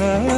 என்ன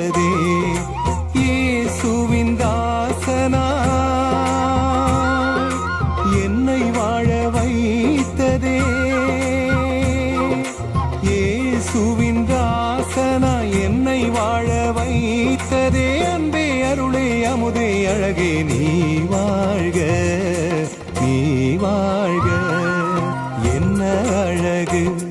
தாசனா என்னை வாழ வைத்ததே அன்பே அருளே அமுதே அழகே நீ வாழ்க நீ வாழ்க. என்ன அழகு?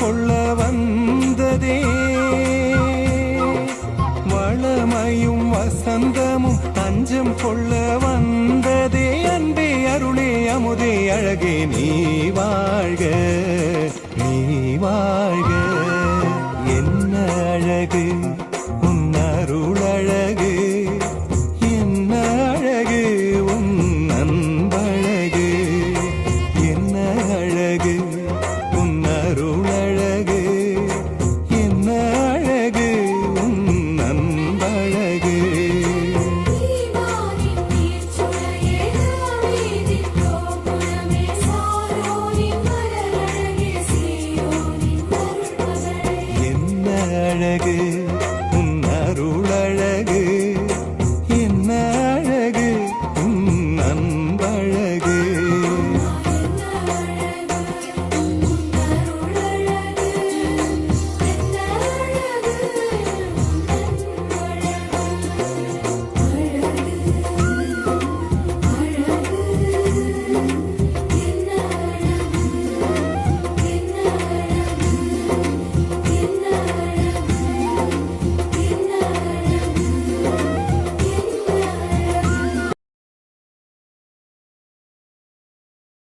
கொள்ள வந்ததே. வளமையும் வசந்தமும் தஞ்சம் கொள்ள வந்ததே. அன்பே அருளே அமுதே அழகே நீ வாழ்க நீ வாழ்க. என்ன அழகு? அழகு